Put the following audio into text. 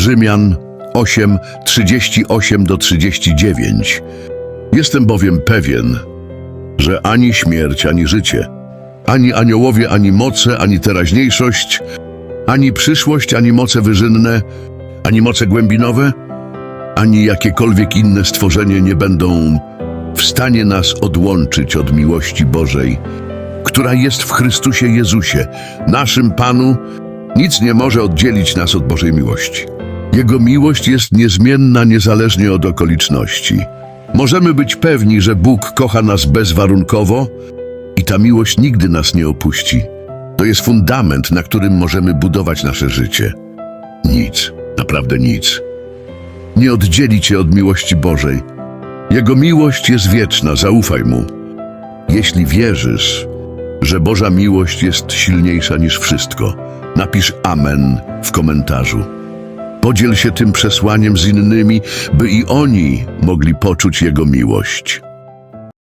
Rzymian 8, 38 do 39. Jestem bowiem pewien, że ani śmierć, ani życie, ani aniołowie, ani moce, ani teraźniejszość, ani przyszłość, ani moce wyżynne, ani moce głębinowe, ani jakiekolwiek inne stworzenie nie będą w stanie nas odłączyć od miłości Bożej, która jest w Chrystusie Jezusie, naszym Panu. Nic nie może oddzielić nas od Bożej miłości. Jego miłość jest niezmienna niezależnie od okoliczności. Możemy być pewni, że Bóg kocha nas bezwarunkowo i ta miłość nigdy nas nie opuści. To jest fundament, na którym możemy budować nasze życie. Nic, naprawdę nic. Nie oddzieli cię od miłości Bożej. Jego miłość jest wieczna, zaufaj mu. Jeśli wierzysz, że Boża miłość jest silniejsza niż wszystko, napisz Amen w komentarzu. Podziel się tym przesłaniem z innymi, by i oni mogli poczuć Jego miłość.